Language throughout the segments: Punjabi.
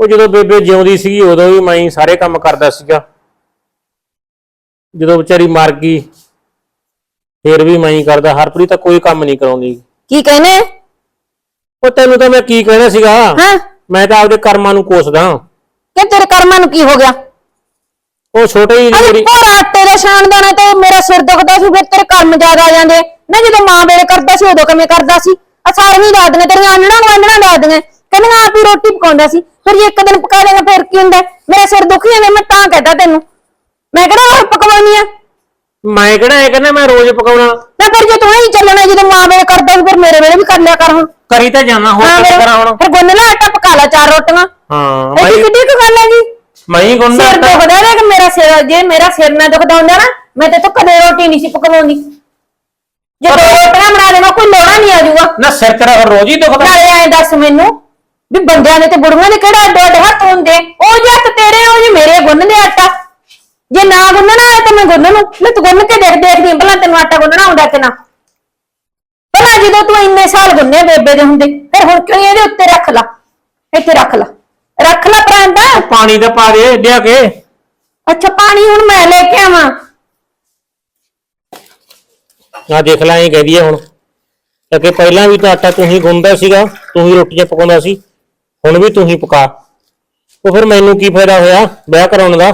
ਉਹ ਜਦੋਂ ਬੇਬੇ ਜਿਉਂਦੀ ਸੀਗੀ ਉਦੋਂ ਵੀ ਮੈਂ ਸਾਰੇ ਕੰਮ ਕਰਦਾ ਸੀਗਾ। ਜਦੋਂ ਵਿਚਾਰੀ ਮਰ ਗਈ ਫਿਰ ਵੀ ਮੈਂ ਹੀ ਕਰਦਾ। ਹਰਪ੍ਰੀਤ ਤਾਂ ਕੋਈ ਕੰਮ ਨਹੀਂ ਕਰਾਉਂਦੀ। ਕੀ ਕਹਿੰਦੇ? ਉਹ ਤੈਨੂੰ ਤਾਂ ਮੈਂ ਕੀ ਕਹਿਣਾ ਸੀਗਾ? ਹਾਂ। ਮੈਂ ਤਾਂ ਆਪਦੇ ਕਰਮਾਂ ਨੂੰ ਕੋਸਦਾ। ਕਿ ਤੇਰੇ ਕਰਮਾਂ ਨੂੰ ਕੀ ਹੋ ਗਿਆ? ਉਹ ਛੋਟੇ ਹੀ ਅਰੇ ਮੇਰੀ ਭੋਰਾ ਛਾਣ ਦਾਣਾ ਤੇ ਮੇਰਾ ਸਿਰ ਦੁਖਦਾ ਸੀ ਫਿਰ ਤੇਰੇ ਕਰਮ ਜ਼ਿਆਦਾ ਆ ਜਾਂਦੇ। ਨਾ ਜਦੋਂ ਮਾਂ ਵੇਲੇ ਕਰਦਾ ਸੀ ਉਦੋਂ ਕਿਵੇਂ ਕਰਦਾ ਸੀ? ਆ ਸਾਰੀਆਂ ਦਾਦੀਆਂ ਤੇਰੀਆਂ ਆਂਡਣਾ ਹੀ ਰੋਟੀ ਪਕਾਉਂਦਾ ਸੀ ਫਿਰ ਜੇ ਇੱਕ ਦਿਨ ਪਕਾ ਦੇਗਾ ਫਿਰ ਕੀ ਹੁੰਦਾ? ਮੇਰਾ ਸਿਰ ਦੁਖੀ ਜਾਂਦਾ ਮੈਂ ਤਾਂ ਕਹਤਾ ਤੈਨੂੰ। ਮੈਂ ਕਿਹੜਾ ਹੋਰ ਪਕਵਾਉਣੀ ਆ? ਮੈਂ ਕਿਹੜਾ ਇਹ ਕਹਿੰਦਾ ਮੈਂ ਰੋਜ਼ ਪਕਾਉਣਾ। ਮੈਂ ਫਿਰ ਜੇ ਤੂੰ ਹੀ ਚੱਲਣਾ ਜਦੋਂ ਮਾਂ ਵੇਲੇ ਕਰਦਾ ਸੀ ਫਿਰ ਮੇਰੇ ਵੇਲੇ ਵੀ ਕਰ ਲਿਆ ਕਰ ਹੁਣ। ਕਰੀ ਤਾਂ ਜਾਣਾ ਹੋਰ ਕੀ ਕਰਾਂ ਹੁਣ? ਫਿਰ ਗੁੰਨ ਲੈ ਆਟਾ ਪਕਾ ਲੈ ਚਾਰ ਰੋਟੀਆਂ। ਹਾਂ ਇਹ ਮੈਂ ਕਿੱਡੀ ਕੁ ਗੱਲ ਹੈਗੀ ਮੈਂ ਹੀ ਗੁੰਨਾ ਸਿਰ ਦੁਖਦਾ ਨਾ ਕਿ ਮੇਰਾ ਸਿਰ ਜੇ ਮੇਰਾ ਸਿਰ ਨਾ ਦੁਖਦਾ ਹੁੰਦਾ ਨਾ ਮੈਂ ਤੇ ਤੂੰ ਕਦੇ ਰੋਟੀ ਨਹੀਂ ਸੀ ਪਕਾਉਂਦੀ। ਜੇ ਦੋ ਰੋਟੀਆਂ ਬਣਾ ਦੇਵਾਂ ਕੋਈ ਲੋੜਾ ਨਹੀਂ ਆ ਜਾਊਗਾ। ਨਾ ਸਿਰ ਤੇਰਾ ਰੋਜ਼ ਹੀ ਦੁਖਦਾ। ਨਾਲੇ ਐਂ ਦੱਸ ਮੈਨੂੰ ਵੀ ਬੰਦਿਆਂ ਦੇ ਤੇ ਬੁੜੀਆਂ ਦੇ ਕਿਹੜਾ ਅੱਡੋ ਅੱਡ ਹੱਥ ਹੁੰਦੇ? ਉਹ ਜੇ ਹੱਥ ਤੇਰੇ ਉਹ ਜੇ ਮੇਰੇ ਗੁੰਨਦੇ ਆਟਾ। ਜੇ ਨਾ ਗੁੰਨਣਾ ਆਇਆ ਤਾਂ ਮੈਂ ਗੁੰਨ ਨੂੰ ਲੈ ਤੂੰ ਗੁੰਨ ਕੇ ਦੇਖ ਦੇਖਦੀ ਭਲਾ ਤੈਨੂੰ ਆਟਾ ਗੁੰਨਣਾ ਆਉਂਦਾ ਕਿ ਨਾ? ਭਲਾ ਜਦੋਂ ਤੂੰ ਇੰਨੇ ਸਾਲ ਗੁੰਨੇ ਬੇਬੇ ਦੇ ਹੁੰਦੇ ਫਿਰ ਹੁਣ ਕਿਉਂ ਇਹਦੇ ਉੱਤੇ ਰੱਖ ਲਾ? ਇੱਥੇ ਰੱਖ ਲਾ। ਰੱਖ ਲਾ ਪ੍ਰਾਂਦਾ। ਪਾਣੀ ਦਾ ਪਾ ਦੇ ਲਿਆ ਕੇ। ਅੱਛਾ ਪਾਣੀ ਹੁਣ ਮੈਂ ਲੈ ਕੇ ਆਵਾਂ। ਆ ਦੇਖ ਲੈ ਇਹ ਕਹਿੰਦੀ ਹੈ ਹੁਣ। ਕਿ ਪਹਿਲਾਂ ਵੀ ਤਾਂ ਆਟਾ ਤੂੰ ਹੀ ਗੁੰਨਦਾ ਸੀਗਾ ਤੂੰ ਹੀ ਰੋਟੀਆਂ ਪਕਾਉਂਦਾ ਸੀ। ਹੁਣ ਵੀ ਤੂੰ ਹੀ ਪਕਾ ਉਹ ਫਿਰ ਮੈਨੂੰ ਕੀ ਫਾਇਦਾ ਹੋਇਆ ਵਿਆਹ ਕਰਾਉਣ ਦਾ?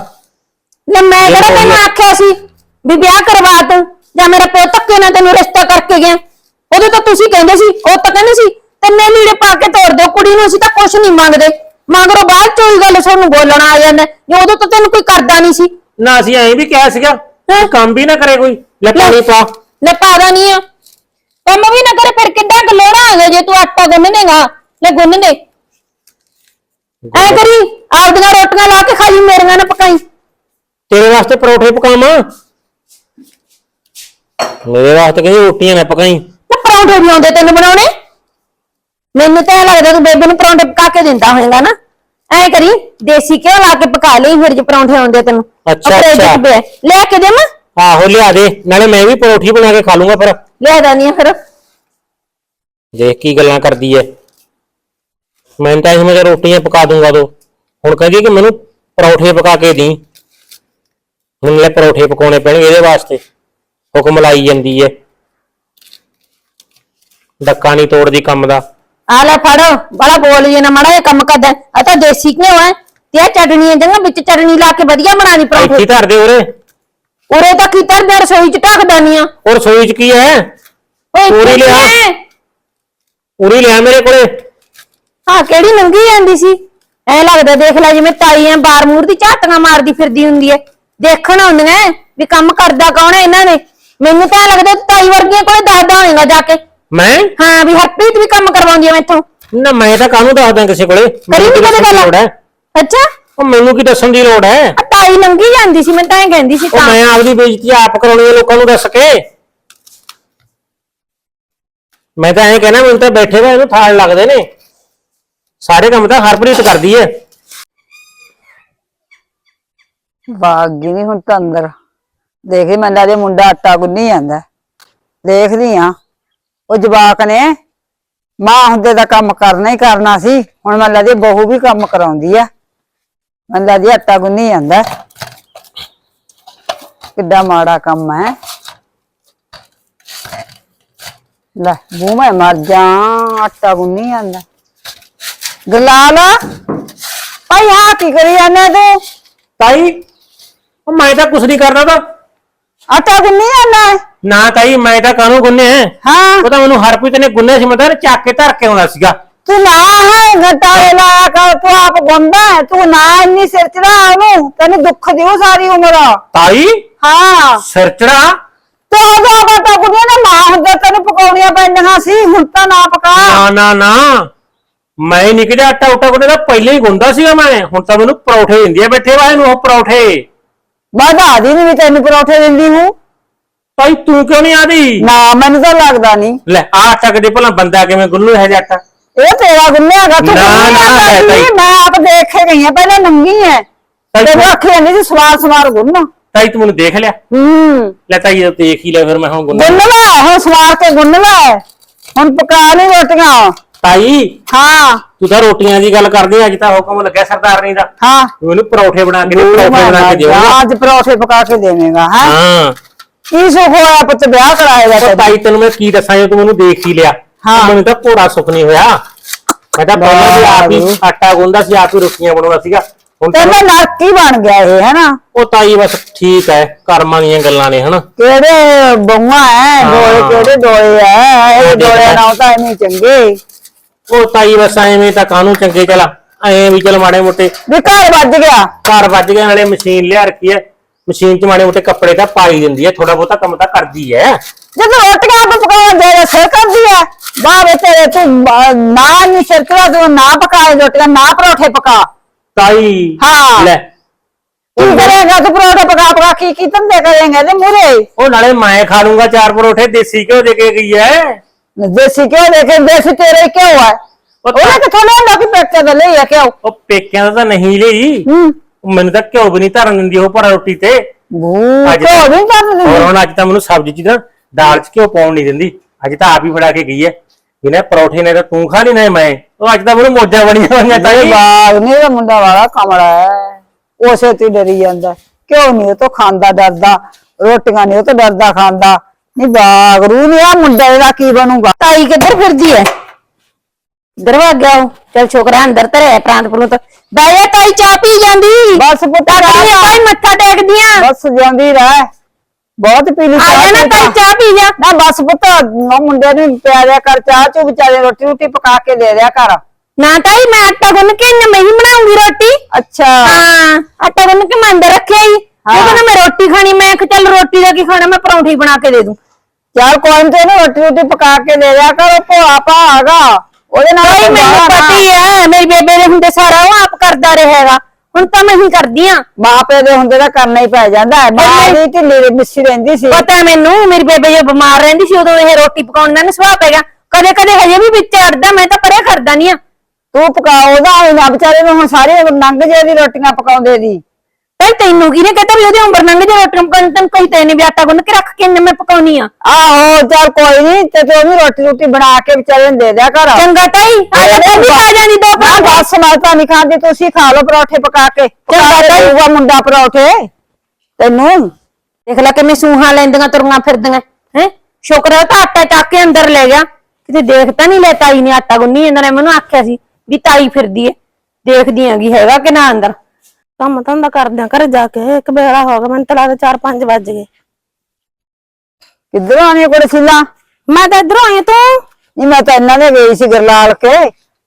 ਲੈ ਮੈਂ ਕਿਹੜਾ ਤੈਨੂੰ ਆਖਿਆ ਸੀ ਵੀ ਵਿਆਹ ਕਰਵਾ ਤੂੰ ਜਾਂ ਮੇਰਾ ਪਿਓ ਧੱਕੇ ਨਾਲ ਤੈਨੂੰ ਰਿਸ਼ਤਾ ਕਰਕੇ ਗਿਆ। ਉਦੋਂ ਤਾਂ ਤੁਸੀਂ ਕਹਿੰਦੇ ਸੀ ਉਹ ਤਾਂ ਕਹਿੰਦੇ ਸੀ ਤੈਨੇ ਲੀੜੇ ਪਾ ਕੇ ਤੋੜ ਦਿਓ ਕੁੜੀ ਨੂੰ ਅਸੀਂ ਤਾਂ ਕੁਝ ਨਹੀਂ ਮੰਗਦੇ। ਮਗਰੋਂ ਬਾਅਦ ਚੋਂ ਹੀ ਗੱਲ ਸਾਨੂੰ ਬੋਲਣਾ ਆ ਜਾਂਦਾ। ਜੇ ਉਦੋਂ ਤਾਂ ਤੈਨੂੰ ਕੋਈ ਕਰਦਾ ਨਹੀਂ ਸੀ। ਨਾ ਅਸੀਂ ਐਂ ਵੀ ਕਿਹਾ ਸੀਗਾ? ਕੰਮ ਵੀ ਨਾ ਕਰੇ ਕੋਈ ਲੈ ਪਾਣੀ ਪਾ। ਲੈ ਪਾਦਾ ਨਹੀਂ ਆ। ਕੰਮ ਵੀ ਨਾ ਕਰੇ ਫਿਰ ਕਿੱਦਾਂ ਗਲੋੜਾ ਆ ਗਿਆ ਜੇ ਤੂੰ ਆਟਾ ਗੁੰਨ ਦੇਗਾ ਲੈ ਗੁੰਨ ਦੇ। ਐ ਕਰੀ ਆਪਦੀਆਂ ਰੋਟੀਆਂ ਲਾ ਕੇ ਖਾਈ ਮੇਰੀਆਂ ਨਾ ਪਕਾਈ। ਤੇਰੇ ਵਾਸਤੇ ਪਰੌਠੇ ਪਕਾਵਾਂ? ਮੇਰੇ ਵਾਸਤੇ ਕਹਿੰਦੀ ਰੋਟੀਆਂ ਨਾ ਪਕਾਈ। ਤੇ ਪਰੌਂਠੇ ਵੀ ਆਉਂਦੇ ਤੈਨੂੰ ਬਣਾਉਣੇ? ਮੈਨੂੰ ਤਾਂ ਲੱਗਦਾ ਤੂੰ ਬੇਬੇ ਨੂੰ ਪਰੌਂਠੇ ਪਕਾ ਕੇ ਦਿੰਦਾ ਹੋਏਗਾ ਨਾ। ਐ ਕਰੀ ਦੇਸੀ ਘਿਓ ਲਾ ਕੇ ਪਕਾ ਲਈ ਫਿਰ ਜੇ ਪਰੌਂਠੇ ਆਉਂਦੇ ਤੈਨੂੰ। ਅੱਛਾ, ਅੱਛਾ। ਲੈ ਕੇ ਦੇਵਾਂ ਆਹੋ ਲਿਆ ਦੇ। ਨਾਲੇ ਮੈਂ ਵੀ ਪਰੌਠੀ ਬਣਾ ਕੇ ਖਾ ਲੂੰਗਾ ਫਿਰ। ਲਿਆ ਦਾਨੀ ਫਿਰ। ਦੇਖ ਕੀ ਗੱਲਾਂ ਕਰਦੀ ਐ। ਮੈਂ ਤਾਂ ਇਹ ਮੈਂ ਰੋਟੀਆਂ ਪਕਾ ਦੂੰਗਾ ਦੋ। ਹੁਣ ਕਹਿੰਦੀ ਕਿ ਮੈਨੂੰ ਪਰੌਠੇ ਪਕਾ ਕੇ ਦੀ ਹੁਣ ਲੈ ਪਰੌਠੇ ਪਕਾਉਣੇ ਪੈਣਗੇ ਇਹਦੇ ਵਾਸਤੇ। ਹੁਕਮ ਲਾਈ ਜਾਂਦੀ ਐ ਡੱਕਾ ਨਹੀਂ ਤੋੜਦੀ ਕੰਮ ਦਾ। ਆ ਲੈ ਫੜ ਬੜਾ ਬੋਲ ਜੇ ਨਾ ਮੜਾ ਇਹ ਕੰਮ ਕਰਦਾ ਆ ਤਾਂ ਦੇਸੀ ਘਿਓ ਹੈ ਤੇ ਆ ਚਟਣੀ ਹੈ ਜੰਗਾ ਵਿੱਚ ਚਟਣੀ ਲਾ ਕੇ ਵਧੀਆ ਬਣਾਣੀ ਇੱਥੇ ਪਰੌਂਠੇ ਧਰ ਦੇ ਉਰੇ। ਉਰੇ ਤਾਂ ਕੀ ਤਰਦੇ ਰਸੋਈ 'ਚ ਢੱਕ ਦਾਨੀ ਆ। ਔਰ ਰਸੋਈ ਚ ਕੀ ਐ? ਓਏ ਪੂਰੀ ਲਿਆ। ਹੈ? ਉਰੀ ਲਿਆ ਮੇਰੇ ਕੋਲੇ। ਹਾਂ ਕਿਹੜੀ ਲੰਗੀ ਜਾਂਦੀ ਸੀ? ਐ ਲੱਗਦਾ ਦੇਖ ਲੈ ਜਿਵੇਂ ਤਾਈ ਐ ਬਾਰ ਮੂਰ ਦੀ ਝਾਟੀਆਂ ਮਾਰਦੀ ਫਿਰਦੀ ਹੁੰਦੀ ਐ। ਦੇਖਣ ਆਉਂਦੀਆਂ ਐ ਵੀ ਕੰਮ ਕਰਦਾ ਕੌਣ ਐ ਇਹਨਾਂ ਨੇ। ਮੈਨੂੰ ਤਾਂ ਐਂ ਲੱਗਦਾ ਤਾਈ ਵਰਗੀਆਂ ਕੋਲੇ ਦੱਸਦਾ ਹੋਏਗਾ ਜਾ ਕੇ। ਮੈਂ? ਹਾਂ ਵੀ ਹਰਪ੍ਰੀਤ ਵੀ ਕੰਮ ਕਰਵਾਉਂਦੀ ਐ ਮੈਥੋਂ। ਨਾ ਮੈਂ ਤਾਂ ਕਾਹਨੂੰ ਦੱਸਦਾ ਕਿਸੇ ਕੋਲੇ? ਕਰੀ ਕੀ ਕਦੇ ਦੀ ਲੋੜ ਗੱਲ ਹੈ ਅੱਛਾ। ਉਹ ਮੈਨੂੰ ਕੀ ਦੱਸਣ ਦੀ ਲੋੜ ਹੈ ਆ ਤਾਈ ਲੰਗੀ ਜਾਂਦੀ ਸੀ ਮੈਂ ਤਾਂ ਐਂ ਕਹਿੰਦੀ ਸੀ ਉਹ ਤਾਂ। ਮੈਂ ਆਪਦੀ ਬੇਇੱਜ਼ਤੀ ਆਪ ਕਰਾਉਣੀ ਹੈ ਲੋਕਾਂ ਨੂੰ ਦੱਸ ਕੇ। ਮੈਂ ਤਾਂ ਐਂ ਕਹਿਣਾ ਮੈਨੂੰ ਤਾਂ ਬੈਠੇ ਦਾ ਇਹਨੂੰ ਥਾਲ ਲੱਗਦੇ ਨੇ। ਸਾਰੇ ਕੰਮ ਤਾਂ ਹਰਪ੍ਰੀਤ ਕਰਦੀ ਹੈ ਬਾਗੀ ਨਹੀਂ ਹੁਣ ਤਾਂ ਅੰਦਰ। ਦੇਖੀ ਮੈਨੂੰ ਲੱਗਦਾ ਮੁੰਡਾ ਆਟਾ ਗੁੰਨੀ ਜਾਂਦਾ। ਦੇਖਦੀ ਆ। ਉਹ ਜਵਾਕ ਨੇ ਮਾਂ ਹੁੰਦੇ ਦਾ ਕੰਮ ਕਰਨਾ ਹੀ ਕਰਨਾ ਸੀ। ਹੁਣ ਮੈਨੂੰ ਲੱਗਦਾ ਬਹੂ ਵੀ ਕੰਮ ਕਰਾਉਂਦੀ ਆ। ਮੈਨੂੰ ਲੱਗਦਾ ਆਟਾ ਗੁੰਨੀ ਜਾਂਦਾ। ਕਿੱਡਾ ਮਾੜਾ ਕੰਮ ਹੈ ਲੈ ਬੂ ਮੈਂ ਮਰ ਜਾ, ਆਟਾ ਗੁੰਨੀ ਜਾਂਦਾ। ਗਲਾਲ। ਭਾਈ ਆ ਕੀ ਕਰੀ ਜਾਂਦਾ ਤੂੰ? ਤਾਈ ਉਹ ਮੈਂ ਤਾਂ ਕੁਛ ਨਹੀਂ ਕਰਨਾ ਤਾਂ। ਆਟਾ ਗੁੰਨੀ ਜਾਂਦਾ ਨਾ ਤਾਈ ਮੈਂ ਤਾਂ ਕਾਹਨੂੰ ਗੁੰਨੇ ਹਾਂ? ਉਹ ਤਾਂ ਮੈਨੂੰ ਹਰਪ੍ਰੀਤ ਨੇ ਗੁੰਨੇ ਸੀ ਮੈਂ ਤਾਂ ਚੱਕ ਕੇ ਧਰ ਕੇ ਆਉਂਦਾ ਸੀਗਾ। ਤੂੰ ਨਾ ਹੈ ਘਟਾਲੇ ਲਾਇਆ ਕਰ ਤੂੰ ਆਪ ਗੁੰਦਾ ਹੈ, ਤੂੰ ਨਾ ਇੰਨੀ ਸਿਰ ਚੜਾ ਉਹਨੂੰ ਤੈਨੂੰ ਦੁੱਖ ਦਿਓ ਸਾਰੀ ਉਮਰ। ਤਾਈ? ਹਾਂ। ਸਿਰ ਚੜਾ? ਤੇ ਉਹ ਘਟਾ ਕੁੜੀਆਂ ਨਾ ਮਾਂ ਹੁੰਦਾ ਤੈਨੂੰ ਪਕਾਉਣੀਆਂ ਪੈਂਦੀਆਂ ਸੀ ਹੁਣ ਤਾਂ ਨਾ ਪਕਾ। ਨਾ ਨਾ ਨਾ। ਮੈਂ ਨਿਕਲ ਜਾ ਆਟਾ ਉਟਾ ਕੋਨੇ ਦਾ ਪਹਿਲਾਂ ਹੀ ਗੁੰਦਾ ਸੀਗਾ ਮੈਂ। ਹੁਣ ਤਾਂ ਮੈਨੂੰ ਪਰੌਠੇ ਦਿੰਦੀ ਆ ਬੈਠੇ ਵਾ ਇਹਨੂੰ ਉਹ ਪਰੌਠੇ। ਵਧਾ ਦੀ ਨਹੀਂ ਤੈਨੂੰ ਪਰੌਠੇ ਦਿੰਦੀ ਹੂੰ। ਭਾਈ ਤੂੰ ਕਿਉਂ ਨਹੀਂ ਆਦੀ? ਨਾ ਮੈਨੂੰ ਤਾਂ ਲੱਗਦਾ ਨਹੀਂ। ਲੈ ਆ ਆਟਾ ਕਦੇ ਭਲਾ ਬੰਦਾ ਕਿਵੇਂ ਗੁੰਨੂ ਹੈ ਜੱਟ ਇਹ ਤੇਰਾ ਗੁੰਨਿਆਗਾ ਤੂੰ ਨਾ, ਗੁੰਨਿਆ ਨਾ, ਹੈ ਤਾਈ। ਮੈਂ ਆਪ ਦੇਖ ਕੇ ਗਈ ਆ ਪਹਿਲਾਂ ਨੰਗੀ ਹੈ ਤੇ ਤੂੰ- ਰੱਖ ਲੈਂਦੀ ਸੀ ਸਵਾਰ ਸਵਾਰ ਗੁੰਨ। ਤਾਈ ਤੂੰ ਮੈਨੂੰ ਦੇਖ ਲਿਆ? ਹੂੰ। ਲੈ ਤਾਈ ਇਹ ਦੇਖ ਹੀ ਲੈ ਫਿਰ ਮੈਂ ਹੁਣ ਗੁੰਨਾ ਗੁੰਨ ਲੈ ਹੁਣ ਸਵਾਰ ਕੇ ਗੁੰਨ ਲੈ ਹੁਣ ਪਕਾ ਲਈ ਰੋਟੀਆਂ। ਤਾਈ ਹਾਂ। ਤੂੰ ਤਾਂ ਰੋਟੀਆਂ ਦੀ ਗੱਲ ਕਰਦੀ ਆਂ, ਅੱਜ ਤਾਂ ਹੁਕਮ ਲੱਗਿਆ ਸਰਦਾਰਨੀ ਦਾ। ਹਾਂ। ਤੂੰ ਇਹਨੂੰ ਪਰੌਠੇ ਬਣਾ ਕੇ ਦੇ ਪਰੌਠੇ ਬਣਾ ਕੇ ਦਿਓ। ਅੱਜ ਪਰੌਠੇ ਪਕਾ ਕੇ ਦੇਵੇਂਗਾ ਹੈ? ਹਾਂ। ਕੀ ਸੁਖ ਹੋਇਆ ਪੁੱਤ ਵਿਆਹ ਕਰਾਏਗਾ ਤੇ ਤਾਈ ਤੈਨੂੰ ਮੈਂ ਕੀ ਦੱਸਾਂ ਜੇ ਤੂੰ ਮੈਨੂੰ ਦੇਖ ਹੀ ਲਿਆ ਹਾਂ। ਮੈਨੂੰ ਤਾਂ ਭੋਰਾ ਸੁੱਖ ਨਹੀਂ ਹੋਇਆ। ਮੈਂ ਤਾਂ ਪਹਿਲਾਂ ਵੀ ਆਪ ਹੀ ਆਟਾ ਗੁੰਦਾ ਸੀ ਆਪ ਹੀ ਰੋਟੀਆਂ ਬਣਾਉਂਦਾ ਸੀਗਾ। ਹੁਣ ਤੇ ਮੈਂ ਨਰਕੀ ਬਣ ਗਿਆ ਇਹ ਹੈ ਨਾ ਉਹ ਤਾਈ ਬਸ ਠੀਕ ਹੈ ਕਰਮਾਂ ਦੀਆਂ ਗੱਲਾਂ ਨੇ ਹਨਾ? ਕਿਹੜੇ ਬਹੂਆਂ ਐ ਹਾਂ। ਡੋਲੇ ਕਿਹੜੇ ਡੋਲੇ ਐ ਇਹ ਡੋਲੇ। ਨਾਲ ਤਾਂ ਐਵੇਂ ਚੰਗੇ। ਉਹ ਤਾਈ ਬਸ ਐਵੇਂ ਤਾਂ ਕਾਹਨੂੰ ਚੰਗੇ ਚਲਾ ਐਂ ਵੀ ਚਲ ਮਾੜੇ ਮੋਟੇ। ਵੀ ਘਰ ਵੱਜ ਗਿਆ। ਘਰ ਵੱਜ ਗਏ ਨਾਲੇ ਮਸ਼ੀਨ ਲਿਆ ਰੱਖੀ ਹੈ ਮਸ਼ੀਨ 'ਚ ਮਾੜੇ ਮੋਟੇ ਕੱਪੜੇ ਤਾਂ ਪਾਈ ਦਿੰਦੀ ਹੈ ਥੋੜਾ ਬਹੁਤਾ ਕੰਮ ਤਾਂ ਕਰਦੀ ਹੈ ਜਦੋਂ ਰੋਟੀਆਂ ਆਪ ਪਕਾਉਣ ਦੇ ਸਿਰ ਕਰਦੀ ਐ। ਬਾਵੇ ਤੇਰੇ ਤੂੰ ਬ- ਨਾ ਨਹੀਂ ਸਿਰ ਤੇ ਤੂੰ ਨਾ ਪਕਾਏ ਰੋਟੀਆਂ ਨਾ ਪਰੌਠੇ ਪਕਾ। ਤਾਈ ਹਾਂ। ਲੈ। ਕੀ ਕਰੇਗਾ ਤੂੰ ਪਰੌਠੇ ਪਕਾ ਪਕਾ ਕੀ ਕੀ ਧੰਦੇ ਕਰੇਂਗੇ ਤੇ ਮੂਰੇ ਉਹ ਨਾਲੇ ਮੈਂ ਖਾ ਲੂੰਗਾ ਚਾਰ ਪਰੋਠੇ ਦੇਸੀ ਘਿਓ ਦੇ ਕੇ ਗਈ ਹੈ ਦੇਸੀ ਕਿਉਂ ਦੇਖੇ ਦੇਸੀ ਤੇਰੇ ਕਿਉਂ ਹੈ ਉਹ ਉਹਨੇ ਕਿਥੋਂ ਲਿਆਂਦਾ ਕਿ ਪੇਕੇ ਦਾ ਲਈ ਆ ਕਿਉਂ ਉਹ ਪੇਕਿਆਂ ਦਾ ਤਾਂ ਨਹੀਂ ਲਈ। ਹੂੰ। ਉਹ ਮੈਨੂੰ ਤਾਂ ਘਿਓ ਵੀ ਨਹੀਂ ਧਰਨ ਦਿੰਦੀ ਉਹ ਪਰ ਰੋਟੀ ਤੇ। ਬੂ ਅੱਜ ਕਿਉਂ ਨਹੀਂ ਕਰ ਹੋਰ ਦਿੰਦੀ ਹੁਣ ਅੱਜ ਤਾਂ ਮੈਨੂੰ ਸਬਜ਼ੀ ਚ ਨਾ ਦਾਲ ਚ ਘਿਓ ਪਾਉਣ ਨਹੀਂ ਦਿੰਦੀ। ਅੱਜ ਤਾਂ ਆਪ ਹੀ ਫੜਾ ਕੇ ਗਈ ਹੈ ਬਿਨਾਂ ਪਰੌਠੇ ਨੇ ਤਾਂ ਤੂੰ ਖਾ ਲਈ ਨਾ ਮੈਂ। ਉਹ ਅੱਜ ਤਾਂ ਮੈਨੂੰ ਮੋਜਾਂ ਬਣੀਆਂ ਹੋਈਆਂ ਤਾਈ ਬਾਗ ਨਹੀਂ ਇਹ ਮੁੰਡਾ ਵਾਲਾ ਕਮਲਾ ਹੈ ਉਸੇ ਤੇ ਡਰੀ ਜਾਂਦਾ। ਕਿਉਂ ਨਹੀਂ ਉਹ ਤੋਂ ਖਾਂਦਾ ਡਰਦਾ। ਰੋਟੀਆਂ ਨਹੀਂ ਉਹ ਤੋਂ ਡਰਦਾ ਖਾਂਦਾ। ਨਹੀਂ ਬਾਗ ਰੂ ਨਹੀਂ ਆ ਮੁੰਡਾ ਇਹਦਾ ਕੀ ਬਣੂਗਾ ਤਾਈ ਕਿੱਧਰ ਫਿਰਦੀ ਐ ਦਰਵਾ ਗਿਆ ਉਹ ਚਲ ਛੋਕਰਾ ਅੰਦਰ ਧਰਿਆ ਟ੍ਰਾਂਸਪੋਰਟ ਨੂੰ ਤਾਂ ਬਾਇਆ ਤਾਈ ਚਾਹ ਪੀ ਜਾਂਦੀ ਬਸ ਪੁੱਤ ਤਾਈ ਆਪਾਂ ਹੀ ਮੱਥਾ ਟੇਕਦੀਆਂ ਬਸ ਜਾਂਦੀ ਰਹਿ ਬਹੁਤ ਪੀਲੀ ਆ ਜਾ ਨਾ ਪੀ ਤਾਈ ਤਾਂ। ਚਾਹ ਪੀ ਜਾ ਨਾ ਬਸ ਪੁੱਤ ਉਹ ਮੁੰਡੇ ਨੂੰ ਪਿਆ ਦਿਆ ਕਰ ਚਾਹ ਚੂ ਵਿਚਾਰੇ ਰੋਟੀ ਰੋਟੀ ਪਕਾ ਕੇ ਦੇ ਦਿਆ ਕਰ ਨਾ ਤਾਈ ਮੈਂ ਆਟਾ ਗੁੰਨ ਕੇ ਨਾ ਮੈਂ ਹੀ ਬਣਾਉਂਗੀ ਰੋਟੀ ਅੱਛਾ ਹਾਂ ਆਟਾ ਗੁੰਨ ਕੇ ਮੈਂ ਅੰਦਰ ਰੱਖਿਆ ਹੀ ਉਹ ਕਹਿੰਦਾ ਮੈਂ ਰੋਟੀ ਖਾਣੀ ਮੈਂ ਕਿਹਾ ਚੱਲ ਰੋਟੀ ਦਾ ਕੀ ਖਾਣਾ ਮੈਂ ਪਰੌਂਠੀ ਬਣਾ ਕੇ ਦੇ ਦੂੰ। ਚੱਲ ਕੋਈ ਤੇ ਨਾ ਰੋਟੀ ਰੋਟੀ ਪਕਾ ਕੇ ਦੇ ਦਿਆ ਕਰ ਉਹ ਭੋਲਾ ਭਾਗਾ ਉਹਦੇ ਨਾਲ ਤਾਈ ਮੈਨੂੰ ਪਤਾ ਹੀ ਹੈ ਮੇਰੀ ਬੇਬੇ ਦੇ ਹੁੰਦੇ ਸਾਰਾ ਉਹ ਆਪ ਕਰਦਾ ਰਹੇਗਾ ਹੁਣ ਤਾਂ ਮੈਂ ਹੀ ਕਰਦੀ ਆ। ਮਾਂ ਪਿਓ ਦੇ ਹੁੰਦੇ ਤਾਂ ਕਰਨਾ ਹੀ ਪੈ ਜਾਂਦਾ ਹੈ ਮਾਂ ਦੀ ਢਿੱਲੀ ਦੀ ਮਿੱਸੀ ਰਹਿੰਦੀ ਸੀ। ਪਤਾ ਮੈਨੂੰ ਮੇਰੀ ਬੇਬੇ ਜੇ ਬਿਮਾਰ ਰਹਿੰਦੀ ਸੀ ਉਦੋਂ ਇਹ ਰੋਟੀ ਪਕਾਉਣ ਦਾ ਨਾ ਸੁਭਾਅ ਪੈ ਗਿਆ। ਕਦੇ ਕਦੇ ਹਜੇ ਵੀ ਵਿੱਚ ਅੜਦਾ ਮੈਂ ਤਾਂ ਪਰੇ ਕਰਦਾ ਨਹੀਂ ਆ। ਤੂੰ ਪਕਾ ਉਹਦਾ ਨਾ ਵਿਚਾਰੇ ਨੂੰ ਹੁਣ ਸਾਰੇ ਨੰਗ ਜੇ ਦੀ ਰੋਟੀਆਂ ਪਕਾਉਂਦੇ ਦੀ। ਤਾਈ ਤੈਨੂੰ ਕੀ ਨੇ ਕਹਤਾ ਵੀ ਉਹਦੀ ਉਮਰ ਲੰਘ ਜੇ ਰੋਟੀ ਪਕਾਉਣ ਤੈਨੂੰ ਕਹੀ ਤੈਨੇ ਵੀ ਆਟਾ ਗੁੰਨ ਕੇ ਰੱਖ ਕੇ ਇੰਨੇ ਮੈਂ ਪਕਾਉਣੀ ਆ। ਆਹੋ ਚੱਲ ਕੋਈ ਨਹੀਂ ਤੇ ਤੂੰ ਵੀ ਰੋਟੀ ਰੋਟੀ ਬਣਾ ਕੇ ਵਿਚਾਰੇ ਨੂੰ ਦੇ ਦਿਆ ਕਰ। ਚੰਗਾ ਤਾਈ ਆ ਜਾ ਤੂੰ ਵੀ ਖਾ ਜਾਂਦੀ ਦੋ ਪਰੌਂਠੇ। ਬਸ ਮੈਂ ਤਾਂ ਨਹੀਂ ਖਾਂਦੀ ਤੁਸੀਂ ਖਾ ਲਓ ਪਰੌਠੇ ਪਕਾ ਕੇ। ਚੰਗਾ ਦੇਊਗਾ ਮੁੰਡਾ ਪਰੌਠੇ। ਤੈਨੂੰ। ਦੇਖ ਲੈ ਕਿਵੇਂ ਸੂਹਾਂ ਲੈਂਦੀਆਂ ਤੁਰੀਆਂ ਫਿਰਦੀਆਂ ਹੈ? ਸ਼ੁਕਰ ਹੈ ਉਹ ਤਾਂ ਆਟਾ ਚੱਕ ਕੇ ਅੰਦਰ ਲੈ ਗਿਆ। ਕਿਤੇ ਦੇਖ ਤਾਂ ਨਹੀਂ ਲੈ ਤਾਈ ਨੇ ਆਟਾ ਗੁੰਨੀ ਇਹਨਾਂ ਨੇ ਮੈਨੂੰ ਆਖਿਆ ਸੀ ਵੀ ਤਾਈ ਫਿਰਦੀ ਏ। ਦੇਖਦੀ ਆਂਗੀ ਹੈਗਾ ਕਿ ਨਾ ਅੰਦਰ। ਕੰਮ ਧੰਦਾ ਕਰਦਿਆਂ ਘਰ ਜਾ ਕੇ ਇੱਕ ਵੇਲਾ ਹੋ ਗਿਆ ਮੈਨੂੰ ਤਾਂ ਲੱਗਦਾ 4-5 ਵੱਜ ਗਏ। ਕਿੱਧਰੋਂ ਆਣੀ ਕੋਲ ਸਿੱਲਾ ਮੈਂ ਤਾਂ ਇਧਰੋਂ ਆਈ ਤੂੰ? ਨਹੀਂ ਮੈਂ ਤਾਂ ਇਹਨਾਂ ਦੇ ਗਈ ਸੀ ਗਰਲਾਲ ਕੇ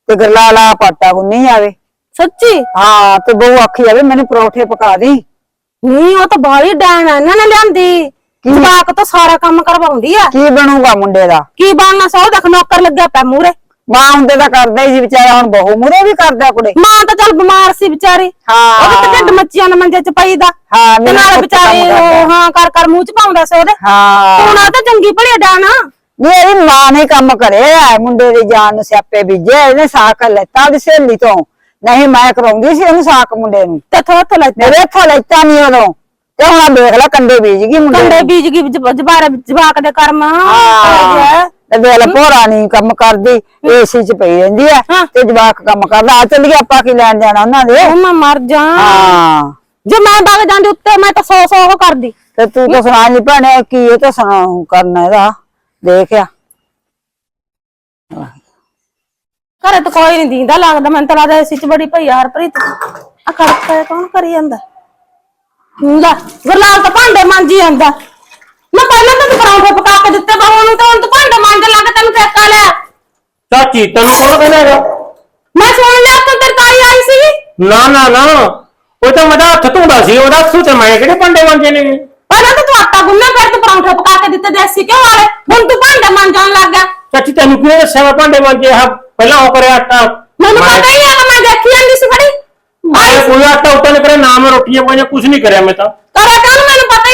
ਤੇ ਗਰਲਾਲ ਆ ਪਾਟਾ ਗੁੰਨੀ ਆਵੇ ਸੱਚੀ? ਹਾਂ ਤੇ ਬਹੂ ਆਖੀ ਜਾਵੇ ਮੈਨੂੰ ਪਰੌਠੇ ਪਕਾ ਦੀ। ਨਹੀਂ ਉਹ ਤਾਂ ਬਾਹਲੀ ਡੈਣ ਆ ਇਹਨਾਂ ਨੇ ਲਿਆਂਦੀ। ਜਵਾਕ ਤਾਂ ਸਾਰਾ ਕੰਮ ਕਰਵਾਉਂਦੀ ਆ। ਕੀ ਬਣੂਗਾ ਮੁੰਡੇ ਦਾ? ਕੀ ਬਣਨਾ ਸੌ ਦੇਖ ਨੌਕਰ ਲੱਗਿਆ ਪਿਆ ਮੂਰੇ ਮਾਂ ਹੁੰਦੇ ਤਾਂ ਕਰਦਾ ਹੀ ਸੀ ਵਿਚਾਰਾ ਹੁਣ ਬਹੂ ਮੁਰੇ ਵੀ ਕਰਦਾ ਕੁੜੇ। ਮਾਂ ਤਾਂ ਚੱਲ ਬਿਮਾਰ ਸੀ ਵਿਚਾਰੀ। ਹਾਂ। ਉਹਦੇ ਤਾਂ ਢਿੱਡ ਮੱਚੀਆਂ ਨੇ ਮੰਜੇ ਚ ਪਈ ਦਾ ਹਾਂ, ਤੇ ਮੇਰਾ ਨਾਲ ਪੁੱਤ ਵਿਚਾਰੀ ਕੰਮ ਕਰਦਾ। ਉਹ ਹਾਂ ਕਰ ਕਰ ਮੂੰਹ ਚ ਪਾਉਂਦਾ ਸੀ ਉਹਦੇ। ਹਾਂ। ਹੁਣ ਆ ਤਾਂ ਚੰਗੀ ਭਲੀ ਡਾਣਾ। ਨਹੀਂ ਇਹਦੀ ਮਾਂ ਨੇ ਕੰਮ ਕਰਿਆ ਹੈ, ਮੁੰਡੇ ਦੀ ਜਾਨ ਨੂੰ ਸਿਆਪੇ ਬੀਜੇ ਇਹਨੇ ਸਾਕ ਲੈਤਾ ਉਹਦੀ ਸਹੇਲੀ ਤੋਂ। ਨਹੀਂ ਮੈਂ ਕਰਾਉਂਦੀ ਸੀ ਇਹਨੂੰ ਸਾਕ ਮੁੰਡੇ ਨੂੰ। ਤੇ ਥੋ ਥੋ ਲੈ ਮੇਰੇ ਇੱਥੋਂ ਲੈਤਾ ਨਹੀਂ ਉਦੋਂ ਤੇ ਹੁਣ ਆਹ ਦੇਖ ਲੈ ਕੰਡੇ ਬੀਜ ਗਈ ਮੁੰਡੇ ਕੰਡੇ ਨੂੰ। ਬੀਜ ਗਈ ਜਬਾਰ ਜਵਾਕ ਦੇ ਕਰਮ। ਹਾਂ। ਤੇ ਵੇਲੇ ਭੋਰਾ ਨਹੀਂ ਕੰਮ ਕਰਦੀ ਏਸੀ ਚ ਪਈ ਰਹਿੰਦੀ ਹਾਂ। ਤੇ ਜਵਾਕ ਕੰਮ ਕਰਦਾ। ਆ ਚੱਲੀਏ ਆਪਾਂ ਕੀ ਲੈਣ ਜਾਣਾ ਉਹਨਾਂ ਦੇ? ਉਹ ਮੈਂ ਮਰ ਜਾ। ਹਾਂ। ਜੇ ਮੈਂ ਵਗ ਜਾਂਦੀ ਉੱਤੇ ਮੈਂ ਤਾਂ ਸੌ ਸੌ ਉਹ ਕਰਦੀ। ਤੇ ਤੂੰ ਤਾਂ ਸੁਣਾ ਨਹੀਂ ਭੈਣੇ ਕੀ ਇਹ ਤਾਂ ਸੁਣਾ ਕਰਨਾ ਇਹਦਾ? ਦੇਖਿਆ ਘਰੇ ਤਾਂ ਕੋਈ ਨਹੀਂ ਦੀਂਦਾ ਲੱਗਦਾ ਮੈਨੂੰ ਤਾਂ ਲੱਗਦਾ ਇਸ ਚ ਬੜੀ ਭਈ ਹਰਪ੍ਰੀਤ। ਆ ਖੜਕਾ ਕੌਣ ਕਰੀ ਜਾਂਦਾ? ਹੁੰਦਾ। ਗੁਰਲਾਲ ਤਾਂ ਭਾਂਡੇ ਮਾਂਜੀ ਜਾਂਦਾ। ਮੈਂ ਪਹਿਲਾਂ ਤਾਂ ਪਰੌਂਠੇ ਪਕਾ ਕੇ ਦਿੱਤੇ ਬਹੂ ਨੂੰ ਤਾਂ ਹੁਣ ਤੂੰ ਭਾਂਡੇ ਮਾਂਜਣ ਲੱਗ ਤੈਨੂੰ ਠੇਕਾ ਲਿਆ। ਚਾਚੀ ਤੈਨੂੰ ਕੌਣ ਕਹਿੰਦਾ ਹੈਗਾ? ਮੈਂ ਸੁਣ ਲਿਆ ਉੱਥੇ ਤੇਰੀ ਤਾਈ ਆਈ ਸੀ। ਨਾ ਨਾ ਨਾ। ਉਹ ਤਾਂ ਮੇਰਾ ਹੱਥ ਧੋਂਦਾ ਸੀ ਉਹਦਾ ਹੱਥ ਤੇ ਮੈਂ ਕਿਹੜੇ ਭਾਂਡੇ ਮਾਂਜੇ ਨੇ? ਪਹਿਲਾਂ ਤਾਂ ਤੂੰ ਆਟਾ ਗੁੰਨਿਆ ਫਿਰ ਤੂੰ ਪਰੌਂਠੇ ਪਕਾ ਕੇ ਦਿੱਤੇ ਦੇਸੀ ਘਿਓ ਵਾਲੇ। ਹੁਣ ਤੂੰ ਭਾਂਡੇ ਮਾਂਜਣ ਲੱਗ ਗਿਆ। ਚਾਚੀ ਤੈਨੂੰ ਕਿਹਨੇ ਦੱਸਿਆ ਮੈਂ ਭਾਂਡੇ ਮਾਂਜੇ? ਆ ਪਹਿਲਾਂ ਉਹ ਕਰਿਆ ਆਟਾ। ਮੈਨੂੰ ਮੈਂ- ਪਤਾ ਹੀ ਹੈਗਾ ਮੈਂ ਦੇਖੀ ਜਾਂਦੀ ਸੀ ਖੜੀ ਮੈਂ ਕੋਈ ਆਟਾ ਉੱਤੇ ਨੇ ਕਰਿਆ ਨਾ ਮੈਂ ਰੋਟੀਆਂ ਪਾਈਆਂ ਕੁਝ ਨਹੀਂ ਕਰਿਆ ਮੈਂ ਤਾਂ। ਕਰੇ ਕਾਹਨੂੰ ਮੈਨੂੰ ਪਤਾ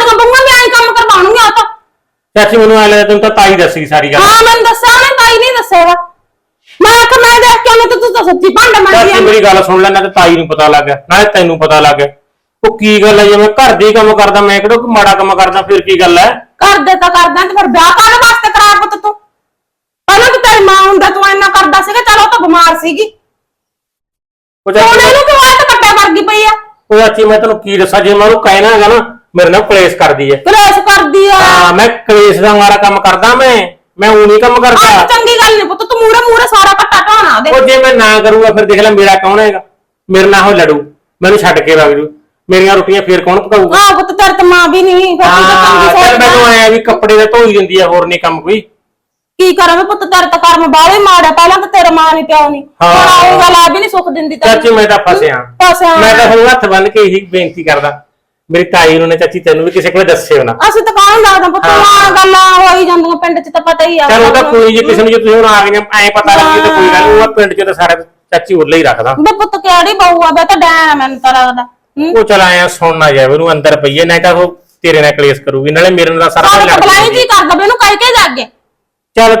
ਸਾਡੀਆਂ ਬੁੰਗਾਂ ਵੀ ਆਈ ਕੰਮ ਕਰਵਾਉਣਗੀਆਂ ਤਾਂ। ਚਾਚੀ ਮੈਨੂੰ ਐ ਲੱਗਦਾ ਤੈਨੂੰ ਤਾਂ ਤਾਈ ਦੱਸੀ ਸਾਰੀ ਗੱਲ। ਹਾਂ ਮੈਨੂੰ ਦੱਸਿਆ ਉਹਨੇ ਤਾਈ ਨਹੀਂ ਦੱਸਿਆਗਾ ਮੈਂ ਆਖ ਮੈਂ ਦੇਖ ਕੇ ਉਹਨੇ ਤਾਂ ਤੂੰ ਤਾਂ ਸੱਚੀ ਭਾਂਡੇ ਮਾਂਜੀ ਚਾਚੀ ਮੇਰੀ ਗੱਲ ਸੁਣ ਲੈ ਨਾ ਤੇ ਤਾਈ ਨੂੰ ਪਤਾ ਲੱਗ ਗਿਆ ਨਾਲੇ ਤੈਨੂੰ ਪਤਾ ਲੱਗ ਗਿਆ। ਉਹ ਕੀ ਗੱਲ ਹੈ ਜੇ ਮੈਂ ਘਰ ਦੇ ਹੀ ਕੰਮ ਕਰਦਾ ਮੈਂ ਕਿਹੜਾ ਕੋਈ ਮਾੜਾ ਕੰਮ ਕਰਦਾ ਫਿਰ ਕੀ ਗੱਲ ਹੈ ਕਰਦੇ ਤਾਂ ਕਰਦਾ ਤੇ ਫਿਰ ਵਿਆਹ ਕਾਹਦੇ ਵਾਸਤੇ ਕਰਾਇਆ ਪੁੱਤ ਤੂੰ। ਪਹਿਲਾਂ ਤਾਂ ਤੇਰੀ ਮਾਂ ਹੁੰਦਾ ਤੂੰ ਇੰਨਾ ਕਰਦਾ ਸੀਗਾ ਚਲ ਉਹ ਤਾਂ ਬਿਮਾਰ ਸੀਗੀ। ਉਹ ਹੁਣ ਚਾਚੀ ਇਹਨੂੰ ਕਿਉਂ ਹੱਥ ਕੱਟਿਆ ਕਰਦੀ ਪਈ ਆ? ਉਹ ਚਾਚੀ ਮੈਂ ਤੈਨੂੰ ਕੀ ਦੱਸਾਂ ਜੇ ਮੈਂ ਉਹਨੂੰ ਕਹਿਣਾ ਹੈਗਾ ਨਾ ਮੇਰੇ ਨਾਲ ਕਲੇਸ਼ ਕਰਦੀ ਹੈ ਕਲੇਸ਼ ਕਰਦੀ ਆ। ਹਾਂ ਮੈਂ ਕਲੇਸ਼ ਦਾ ਮਾਰਾ ਕੰਮ ਕਰਦਾ ਮੈਂ। ਮੈਂ ਉਹ ਨਹੀਂ ਕੰਮ ਆਹ ਕਰਦਾ ਚੰਗੀ ਗੱਲ ਨਹੀਂ ਪੁੱਤ ਤੂੰ ਮੂਰੇ ਮੂਰੇ ਸਾਰਾ ਕੱਟਾ ਢਾਣਾ ਉਹਦੇ ਉਹ ਜੇ ਮੈਂ ਨਾ ਕਰੂੰਗਾ ਫਿਰ ਦੇਖ ਲੈ ਮੇਰਾ ਕੌਣ ਹੈਗਾ। ਮੇਰੇ ਨਾਲ ਉਹ ਲੜੂ ਮੈਨੂੰ ਛੱਡ ਕੇ ਵਗ ਜੂ। ਮੇਰੀਆਂ ਰੋਟੀਆਂ ਫੇਰ ਕੌਣ ਪਕਾਊਗਾ? ਆਹ ਪੁੱਤ ਤੇਰੇ ਤੇ ਮਾਂ ਵੀ ਨਹੀਂ ਫਿਰ ਤੂੰ ਤਾਂ ਹਾਂ ਚੰਗੀ ਚੱਲ ਮੈਨੂੰ ਸੋਚਦਾ ਆਇਆ ਵੀ ਕੱਪੜੇ ਦਾ ਧੋਈ ਦਿੰਦੀ ਆ ਹੋਰ ਨਹੀਂ ਕੰਮ ਕੋਈ। ਕੀ ਕਰਾਂ ਮੈਂ ਪੁੱਤ ਤੇਰੇ ਤਾਂ ਕਰਮ ਬਾਹਲੇ ਮਾੜਾ ਪਹਿਲਾਂ ਤਾਂ ਤੇਰਾ ਮਾਂ ਨਹੀਂ ਪਿਓ ਨਹੀਂ ਹਾਂ। ਹੁਣ ਆਈ ਗੱਲ ਆ ਵੀ ਨਹੀਂ ਸੁੱਖ ਦਿੰਦੀ। ਚਾਚੀ ਮੈਂ ਤਾਂ ਫਸਿਆ। ਫਸਿਆ। ਮੈਂ ਤਾਂ ਤੁਹਾਨੂੰ ਹੱਥ ਬੰਨ ਕੇ ਇਹੀ ਬੇਨਤੀ ਕਰਦਾ। ਮੇਰੀ ਤਾਈ ਨੂੰ ਨੇ ਚਾਚੀ ਤੈਨੂੰ ਵੀ ਕਿਸੇ ਕੋਲ ਦੱਸਿਓ ਨਾ। ਅਸੀਂ ਤਾਂ ਕੌਣ ਦੱਸਦਾ ਪੁੱਤ ਹਾਂ। ਮਾਂ ਗੱਲਾਂ ਹੋਈ ਜਾਂਦੀਆਂ ਪਿੰਡ 'ਚ ਤਾਂ ਪਤਾ ਹੀ ਆ। ਚਲ ਉਹਦਾ ਕੋਈ ਜੇ ਕਿਸੇ ਨੂੰ ਜੇ ਤੁਸੀਂ ਹੁਣ ਆ ਗਏ ਐ ਪਤਾ ਲੱਗੀ ਤਾਂ ਕੋਈ ਗੱਲ ਉਹ ਪਿੰਡ 'ਚ ਤਾਂ ਸਾਰਾ ਚਾਚੀ ਉਰਲੇ ਹੀ ਰੱਖਦਾ। ਬੇ ਪੁੱਤ ਕਿਹੜੀ ਬਹੂ ਆ ਬੇ ਤਾਂ ਡੈਣ ਮੈਨੂੰ ਤਾਂ ਲੱਗਦਾ ਹੂੰ? ਉਹ ਚਲ ਆਇਆ ਸੁਣ ਨਾ ਜਾਵੇ ਉਹਨੂੰ ਅੰਦਰ ਪਈਏ ਨਹੀਂ ਤਾਂ ਉਹ ਤੇਰੇ ਨਾਲ ਕਲੇਸ਼ ਕਰੂਗੀ ਨਾਲੇ ਮੇਰੇ ਨਾਲ ਸਾਰਾ ਸਾਡਾ ਦਿਨ ਤਾਂ ਬਲਾਈ ਕਰਦਾ ਬੇ ਇਹਨੂੰ ਕਹਿ ਕੇ ਜਾ ਅੱਗੇ। ਚਲ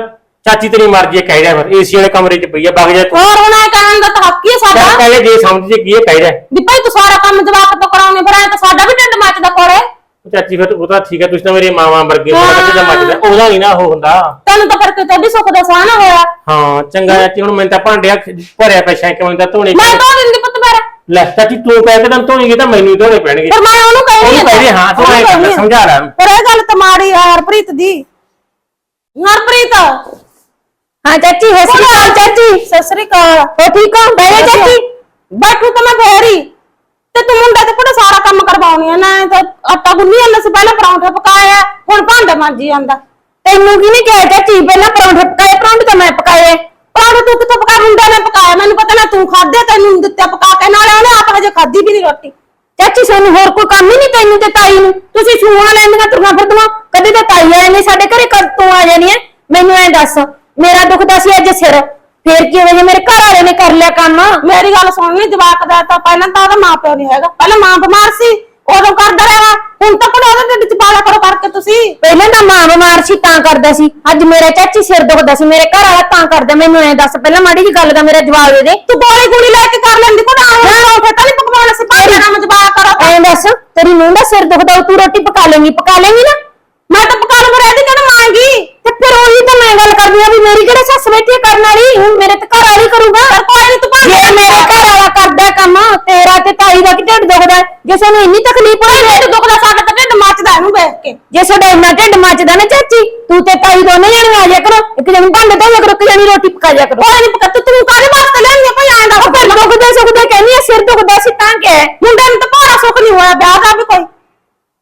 ਚਾਚੀ ਤੇਰੀ ਮਰਜ਼ੀ ਹੈ ਕਹਿ ਜਾ ਫਿਰ ਏਸੀ ਵਾਲੇ ਕਮਰੇ 'ਚ ਪਈ ਆ ਵਗ ਜਾ ਤੂੰ। ਹੋਰ ਹੁਣ ਇਹ ਕਹਿਣ ਦਾ ਤਾਂ ਹੱਕ ਹੀ ਹੈ ਚੱਲ ਸਾਡਾ ਕਹਿ ਜਾ ਸਮਝ ਜੇ ਕੀ ਹੈ ਕਹਿ ਜਾ ਵੀ ਭਾਈ ਤੂੰ ਸਾਰਾ ਕੰਮ ਜਵਾਕ ਤੋਂ ਕਰਾਉਣੇ ਫਿਰ ਐ ਤਾਂ ਸਾਡਾ ਵੀ ਢਿੱਡ ਮੱਚਦਾ ਕੋਲੇ। ਚਾਚੀ ਫਿਰ ਉਹ ਤਾਂ ਠੀਕ ਹੈ ਤੁਸੀਂ ਤਾਂ ਮੇਰੇ ਮਾਵਾਂ ਵਰਗੇ ਹੋ ਕਿਤੇ ਦਾ ਮੱਚਦਾ। ਉਹਦਾ ਨਹੀਂ ਨਾ ਉਹ ਹੁੰਦਾ। ਤੈਨੂੰ ਤਾਂ ਫਿਰ ਕਿਤੇ ਵੀ ਸੁੱਖ ਦਾ ਸਾਹ ਨਾ ਹੋਇਆ। ਹਾਂ ਚੰਗਾ ਚਾਚੀ ਹੁਣ ਮੈਨੂੰ ਤਾਂ ਭਾਂਡਿਆ ਭਰਿਆ ਪਿਆ ਸ਼ੈਂਕ ਮੈਨੂੰ ਤਾਂ ਧੋਣੇ ਮੈਂ ਤਾਂ ਦਿੰਦੀ ਪੁੱਤ ਮੇਰਾ ਲੈ ਚਾਚੀ ਤੂੰ ਕਹਿ ਕੇ ਤਾਂ ਧੋਣੀਗੇ ਤਾਂ ਮੈਨੂੰ ਹੀ ਧੋਣੇ ਪੈਣਗੇ। ਫਿਰ ਮੈਂ ਉਹਨੂੰ ਕਹੀ ਉਹਨੂੰ ਕਹਿ ਦੇ, ਹਾਂ, ਤੂੰ। ਐਂ ਕਰ, ਸਮਝਾ ਲੈ ਉਹਨੂੰ। ਪਰ ਇਹ ਗੱਲ ਤਾਂ ਮਾੜੀ ਆ ਹਰਪ੍ਰੀਤ ਦੀ। ਹਰਪ੍ਰੀਤ! ਹਾਂ ਚਾਚੀ ਹੈ ਸ੍ਰੀ ਅਕਾਲ ਚਾਚੀ। ਸਤਿ ਸ੍ਰੀ ਅਕਾਲ। ਹੋ ਠੀਕ ਹੋ? ਬੈਠੇ ਚਾਚੀ। ਬੈਠੂ ਤਾਂ ਮੈਂ ਫੇਰੀ ਤੇ ਤੂੰ ਮੁੰਡਾ ਤੇ ਕੋਲ ਸਾਰਾ ਕੰਮ ਕਰਵਾਉਣੀ ਆ? ਨਾ ਤਾਂ ਆਟਾ ਗੁੰਨੀ ਜਾਂਦਾ ਸੀ ਪਹਿਲਾਂ ਪਰੌਂਠੇ ਪਕਾਇਆ ਹੁਣ ਭਾਂਡੇ ਮਾਂਜੀ ਜਾਂਦਾ। ਤੈਨੂੰ ਕੀ ਨਹੀਂ ਕਿਹਾ ਚਾਚੀ? ਪਹਿਲਾਂ ਪਰੌਂਠੇ ਪਕਾਏ ਪਰੌਂਠੇ ਤਾਂ ਮੈਂ ਪਕਾਏ ਪਰੌਂਠੇ ਤੂੰ ਕਿੱਥੋਂ ਪਕਾ? ਮੁੰਡਾ ਨੇ ਪਕਾਇਆ ਮੈਨੂੰ ਪਤਾ ਨਾ ਤੂੰ ਖਾਦੇ ਤੈਨੂੰ ਦਿੱਤਾ ਪਕਾ ਕੇ ਨਾਲੇ ਉਹਨੇ ਆਪ ਹਜੇ ਖਾਦੀ ਵੀ ਨਹੀਂ ਰੋਟੀ। ਚਾਚੀ ਸਾਨੂੰ ਹੋਰ ਕੋਈ ਕੰਮ ਹੀ ਨਹੀਂ ਤੈਨੂੰ ਤੇ ਤਾਈ ਨੂੰ। ਤੁਸੀਂ ਸੂਹਾਂ ਲੈਂਦੀਆਂ ਤੁਰਨਾ ਫਿਰਦੀਆਂ ਕਦੇ ਤਾਂ ਤਾਈ ਆਏ ਨੇ ਸਾਡੇ ਘਰੇ ਕਦ ਤੂੰ ਆ ਜਾਣੀ ਐ ਮੈਨੂੰ ਐ ਦੱਸ। ਮੇਰਾ ਦੁਖਦਾ ਸੀ ਅੱਜ ਸਿਰ। ਫੇਰ ਕੀ ਹੋਇਆ ਜੇ ਮੇਰੇ ਘਰ ਵਾਲੇ ਨੇ ਕਰ ਲਿਆ ਕੰਮ? ਮੇਰੀ ਗੱਲ ਸੁਣ ਲਈ ਜਵਾਕ ਦਾ ਤਾਂ ਪਹਿਲਾਂ ਤਾਂ ਉਹਦਾ ਮਾਂ ਪਿਓ ਨਹੀਂ ਹੈਗਾ। ਪਹਿਲਾਂ ਮਾਂ ਬਿਮਾਰ ਸੀ ਉਦੋਂ ਕਰਦਾ ਰਿਹਾ ਹੁਣ ਤਾਂ ਕੋਲ ਉਹਦੇ ਢਿੱਡ ਚ ਪਾਲਾ ਕਰੋ ਕਰਕੇ ਤੁਸੀਂ। ਪਹਿਲਾਂ ਤਾਂ ਮਾਂ ਬਿਮਾਰ ਸੀ ਤਾਂ ਕਰਦਾ ਸੀ। ਅੱਜ ਮੇਰਾ ਚਾਚੀ ਸਿਰ ਦੁਖਦਾ ਸੀ ਮੇਰੇ ਘਰ ਵਾਲਾ ਤਾਂ ਕਰਦਾ। ਮੈਨੂੰ ਐ ਦੱਸ ਪਹਿਲਾਂ ਮਾੜੀ ਜੀ ਗੱਲ ਦਾ ਮੇਰਾ ਜਵਾਬ ਦੇ ਦੇ। ਤੂੰ ਗੋਲੀ ਗੋਲੀ ਲੈ ਕੇ ਕਰ ਲੈਂਦੀ ਕੋਲ ਆਇਆ ਰੋਟੇ ਤਾਂ ਨਹੀਂ ਪਕਵਾਉਣਾ ਸੀ ਭਾਈ ਨਾਮ ਜਵਾਬ ਕਰੋ। ਐ ਦੱਸ ਤੇਰੀ ਨੂੰਹ ਦਾ ਸਿਰ ਦੁਖਦਾ ਤੂੰ ਰੋਟੀ ਪਕਾ ਲੇਂਗੀ ਪਕਾ ਲੇਂਗੀ ਨਾ? ਮੈਂ ਤਾਂ ਪਕਾ ਲਵਾਂ ਇਹਦੀ ਕਿਹੜਾ ਮੰਗੀ ਤੇ ਫਿਰ ਉਹੀ ਤਾਂ ਮੈਂ ਗੱਲ ਕਰਦੀ ਆ ਵੀ ਮੇਰੀ ਕਿਹੜਾ ਸੱਸ ਬੈਠੀ ਆ ਕਰਨ ਵਾਲੀ ਹੁਣ ਮੇਰੇ ਤੇ ਘਰ ਵਾਲੀ ਕਰੂਗਾ। ਪਰ ਕੋਈ ਨਹੀਂ ਤੂੰ ਜੇ ਮੇਰੇ ਘਰ ਵਾਲਾ ਕਰਦਾ ਹੈ ਕੰਮ ਤੇਰਾ ਤੇ ਤਾਈ ਦਾ ਕਿ ਢਿੱਡ ਦੁਖਦਾ ਹੈ? ਜੇ ਸਾਨੂੰ ਇੰਨੀ ਤਕਲੀਫ ਹੋਈ ਢਿੱਡ ਦੁਖਦਾ ਸਾਡਾ ਤਾਂ ਢਿੱਡ ਮੱਚਦਾ ਇਹਨੂੰ ਵੇਖ ਕੇ। ਜੇ ਸਾਡਾ ਇੰਨਾ ਢਿੱਡ ਮੱਚਦਾ ਨਾ ਚਾਚੀ ਤੂੰ ਤੇ ਤਾਈ ਦੋਨੇ ਜਣੇ ਆ ਜਾ ਕਰੋ। ਇੱਕ ਜਣੀ ਭਾਂਡੇ ਧੋਇਆ ਕਰੋ ਇੱਕ ਜਣੀ ਰੋਟੀ ਪਕਾ ਜਾ ਕਰੋ। ਕੋਈ ਨਹੀਂ ਪਕਾ ਤੂੰ ਤੂੰ ਕਾਹਦੇ ਵਾਸਤੇ ਲੈਣੀ ਆ ਭਾਈ ਆਂਦਾ ਫਿਰ ਦੁਖਦਾ ਸੁਖਦਾ ਕਹਿੰਦੀ ਆ ਸਿਰ ਦੁਖਦਾ ਸੀ ਤਾਂ ਕਿ ਮੁੰਡੇ ਨੂੰ ਤਾਂ ਭਾਰਾ ਸੁੱਖ ਨਹੀਂ ਹੋਇਆ ਵਿਆਹ ਦਾ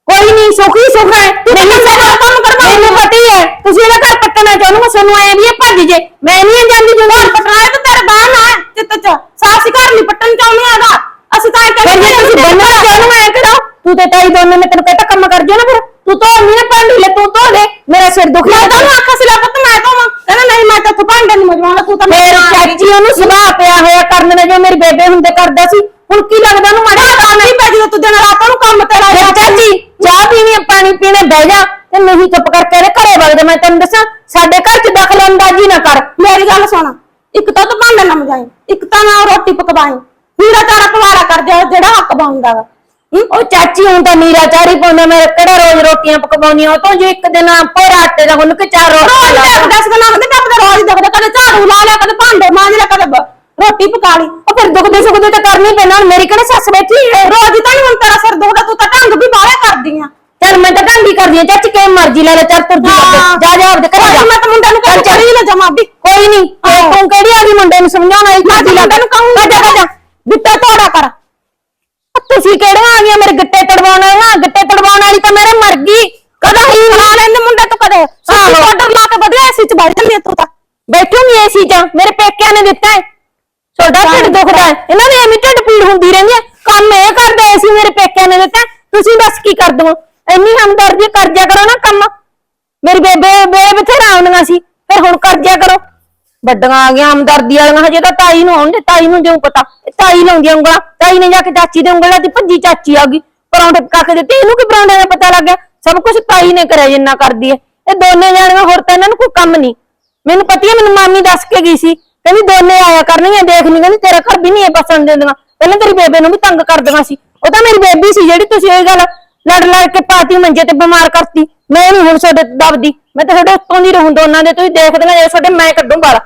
ਕੋਈ ਨਹੀਂ ਸੁਖੀ ਸੁਖ ਹੈ ਤੂੰ ਤਾਂ ਸਾਰਾ ਕੰਮ ਕਰਵਾ ਮੈਨੂੰ ਪਤਾ ਹੀ ਹੈ ਤੁਸੀਂ ਇਹਦਾ ਘਰ ਪੱਟਣਾ ਚਾਹੁੰਦੇ ਹੋ ਸਾਨੂੰ ਆਏ ਵੀ ਇਹ ਭੱਜ ਜੇ। ਮੈਂ ਨਹੀਂ ਜਾਂਦੀ ਜੋ ਘਰ ਪਟਣਾ ਹੈ ਤਾਂ ਤੇਰੇ ਬਾਹਰ ਨਾ ਚਿੱਤ ਚ। ਸਾਸੀ ਘਰ ਨਹੀਂ ਪੱਟਣ ਚਾਹੁੰਦੇ ਹੈਗਾ। ਅਸੀਂ ਤਾਂ ਇਹ ਕਹਿੰਦੇ ਤੁਸੀਂ ਬੰਨਣਾ ਚਾਹੁੰਦੇ ਐ ਕਰੋ ਤੂੰ ਤੇ ਤਾਈ ਦੋਨੇ ਨੇ ਤੈਨੂੰ ਕਹਿੰਦਾ ਕੰਮ ਕਰ ਜਾ ਨਾ ਫਿਰ। ਤੂੰ ਧੋ ਨਹੀਂ ਭਾਂਡੇ ਲੈ ਤੂੰ ਧੋ ਦੇ ਮੇਰਾ ਸਿਰ ਦੁਖ ਰਿਹਾ ਤੈਨੂੰ ਆਖਾ ਸੀ ਲੈ ਪੁੱਤ ਮੈਂ ਧੋਵਾਂ। ਕਹਿੰਦਾ ਨਹੀਂ ਮੈਂ ਤਾਂ ਭਾਂਡੇ ਨਹੀਂ ਮਜਵਾਉਣਾ ਤੂੰ ਤਾਂ ਮੇਰੇ ਚਾਚੀ ਉਹਨੂੰ ਸੁਭਾਅ ਪਿਆ ਹੋਇਆ ਕਰਨ ਦਾ ਜੋ ਮੇਰੀ ਬੇਬੇ ਹੁੰਦੇ ਕਰਦਾ ਸੀ। ਹੁਣ ਕੀ ਲੱਗਦਾ ਉਹਨੂੰ ਮਾੜਾ ਤਾਂ ਨਹੀਂ ਪੈ ਜਦੋਂ ਤੂੰ ਦਿਨ ਰਾਤ ਨੂੰ ਕੰਮ ਤੇ ਲਾਇਆ ਪੀਣਾ ਬਹਿ ਜਾ ਤੇ ਨਹੀਂ ਚੁੱਪ ਕਰਕੇ ਇਹਦੇ ਘਰੇ ਵਗ ਜਾ ਮੈਂ ਤੈਨੂੰ ਦੱਸਾਂ ਸਾਡੇ ਘਰ 'ਚ ਦਖਲ ਅੰਦਾਜ਼ੀ ਨਾ ਕਰ। ਮੇਰੀ ਗੱਲ ਸੁਣ। ਇੱਕ ਤਾਂ ਤੂੰ ਭਾਂਡੇ ਨਾ ਮਜਾਈ ਇੱਕ ਤਾਂ ਨਾ ਰੋਟੀ ਪਕਵਾਈ। ਹੀਰਾ ਤਾਰਾ ਪਵਾੜਾ ਕਰ ਜਾ ਜਿਹੜਾ ਹੱਕ ਬਣਦਾ ਵਾ। ਹੂੰ? ਉਹ ਚਾਚੀ ਹੁਣ ਤਾਂ ਨੀਰਾ ਚਾਰੀ ਪਾਉਂਦਾ ਮੈਂ ਕਿਹੜਾ ਰੋਜ਼ ਰੋਟੀਆਂ ਪਕਵਾਉਣੀਆਂ ਉਹ ਤੋਂ ਜੇ ਇੱਕ ਦਿਨ ਪੋਰਾ ਆਟੇ ਦਾ ਗੁੰਨ ਕੇ ਚਾਰ ਰੋਟੀਆਂ ਲਾ ਲਾ। ਦਸ ਦਿਨ ਲੱਗਦੇ ਟੱਪਦੇ ਰੋਜ਼ ਦੇਖਦੇ ਕਦੇ ਝਾੜੂ ਲਾ ਲਿਆ ਕਦੇ ਭਾਂਡੇ ਮਾਂਜ ਲਿਆ ਕਦੇ ਰੋਟੀ ਪਕਾ ਲਈ। ਉਹ ਫਿਰ ਦੁਖਦੇ ਸੁਖਦੇ ਤਾਂ ਕਰਨੀ ਪੈਣਾ ਮੇਰੀ ਕਿਹੜਾ ਸੱਸ ਬੈਠੀ ਹੈ ਰੋਜ਼ ਹੀ ਤਾਂ ਨੀ ਹੁਣ ਤੇਰਾ ਸਿਰ ਦੁਖਦਾ ਤੂੰ ਤਾਂ ਢੰਗ ਵੀ ਬਾਹਲੇ ਕਰਦੀ ਆ। ਚੱਲ ਮੈਂ ਤਾਂ ਹੀ ਕਰਦੀ ਆ ਚਾਚੀ ਕਿਵੇਂ ਮਰਜ਼ੀ ਲੈ ਲੈ ਚੱਲ ਤੁਰਦੀ ਲੱਗ ਜਾ ਜਾ ਆਪਦੇ ਘਰੇ ਜਾ। ਮੈਂ ਤਾਂ ਮੁੰਡੇ ਨੂੰ ਕਹਿ ਚੜੀ ਨਾ ਜਮਾ ਵੀ ਕੋਈ ਨਹੀਂ ਤੂੰ ਕਿਹੜੀ ਆ ਗਈ ਮੁੰਡੇ ਨੂੰ ਸਮਝਾਉਣਾ ਇਹ ਮਰਜ਼ੀ ਲੱਗ ਤੈਨੂੰ ਕਹੂੰਗਾ। ਜਾ ਜਾ। ਗਿੱਟੇ ਤੋੜਾ ਕਰ। ਤੁਸੀਂ ਕਿਹੜੇ ਆ ਗਈਆਂ ਮੇਰੇ ਗਿੱਟੇ ਤੜਵਾਉਣ ਵਾਲੀਆਂ? ਗਿੱਟੇ ਤੜਵਾਉਣ ਵਾਲੀ ਤਾਂ ਮੇਰੇ ਮਰ ਗਈ। ਕਦਾ ਹੀ ਲਾ ਲੈਂਦੇ ਮੁੰਡੇ ਤੋਂ ਕਦੇ। ਸਾਲ ਆਰਡਰ ਲਾ ਕੇ ਵਧੀਆ ਏਸੀ ਚ ਬੈਠ ਜਾਂਦੀ ਆ ਤੂੰ ਤਾਂ। ਬੈਠੂਗੀ ਏਸੀ ਚ। ਮੇਰੇ ਪੇਕਿਆਂ ਨੇ ਦਿੱਤਾ ਹੈ। ਤੁਹਾਡਾ ਢਿੱਡ ਦੁਖਦਾ ਹੈ। ਇਹਨਾਂ ਦੀ ਐਵੇਂ ਢਿੱਡ ਪੀੜ ਹੁੰਦੀ ਰਹਿੰਦੀ ਹੈ। ਕੰਮ ਇਹ ਕਰਦੇ ਏਸੀ ਮੇਰੇ ਪੇਕਿਆਂ ਨੇ ਦਿੱਤਾ ਤੁਸੀਂ ਬਸ ਕੀ ਕਰ ਦੋ ਇੰਨੀ ਹਮਦਰਦੀ ਕਰ ਜਾ ਕਰੋ ਨਾ ਕੰਮ। ਮੇਰੀ ਬੇਬੇ ਬੇਬੇ ਬਥੇਰਾ ਆਉਂਦੀਆਂ ਸੀ, ਫਿਰ ਹੁਣ ਕਰ ਜਾ ਕਰੋ। ਵੱਡੀਆਂ ਆ ਗਈਆਂ ਹਮਦਰਦੀ ਵਾਲੀਆਂ, ਹਜੇ ਤਾਂ ਤਾਈ ਨੂੰ ਆਉਣ ਦੇ, ਤਾਈ ਨੂੰ ਜਿਉਂ ਪਤਾ। ਤਾਈ ਲਾਉਂਦੀ ਉਂਗਲਾਂ, ਤਾਈ ਨੇ ਜਾ ਕੇ ਚਾਚੀ ਦੇ ਉਂਗਲਾਂ ਦੀ ਭੱਜੀ, ਚਾਚੀ ਆ ਗਈ। ਪਰੌਂਠੇ ਪਕਾ ਕੇ ਦਿੱਤੇ, ਇਹਨੂੰ ਕੀ ਪਰੌਂਠੇ ਦਾ ਪਤਾ ਲੱਗ ਗਿਆ? ਸਭ ਕੁਝ ਤਾਈ ਨੇ ਕਰਿਆ ਜਿੰਨਾ ਕਰਦੀ ਹੈ ਇਹ ਦੋਨੇ ਜਾਣੀਆਂ, ਹੋਰ ਤਾਂ ਇਹਨਾਂ ਨੂੰ ਕੋਈ ਕੰਮ ਨਹੀਂ। ਮੈਨੂੰ ਪਤੀ ਹੈ ਮੈਨੂੰ ਮਾਮੀ ਦੱਸ ਕੇ ਗਈ ਸੀ। ਕਹਿੰਦੀ, ਦੋਨੇ ਆਇਆ ਕਰਨਗੀਆਂ, ਦੇਖ ਲਈ। ਕਹਿੰਦੀ, ਤੇਰਾ ਘਰ ਵੀ ਨਹੀਂ ਇਹ ਪਸੰਦ ਦਿੰਦੀਆਂ। ਪਹਿਲਾਂ ਤੇਰੀ ਬੇਬੇ ਨੂੰ ਵੀ ਤੰਗ ਕਰਦੀਆਂ ਸੀ। ਉਹ ਤਾਂ ਮੇਰੀ ਬੇਬੀ ਸੀ ਜਿਹੜੀ, ਤੁਸੀਂ ਇਹ ਗੱਲ ਲੜ ਲੜ ਕੇ ਪਾਤੀ ਮੰਜੇ ਤੇ ਬਿਮਾਰ ਕਰਤੀ। ਮੈਂ ਨਹੀਂ ਹੁਣ ਤੁਹਾਡੇ ਦੱਬਦੀ। ਮੈਂ ਤਾਂ ਤੁਹਾਡੇ ਉੱਤੋਂ ਦੀ ਰਹੂੰ ਦੋਨਾਂ ਦੇ ਤੁਸੀਂ ਦੇਖਦੇ ਨਾ ਜੇ ਤੁਹਾਡੇ ਮੈਂ ਕੱਢੂੰ ਵਾਲ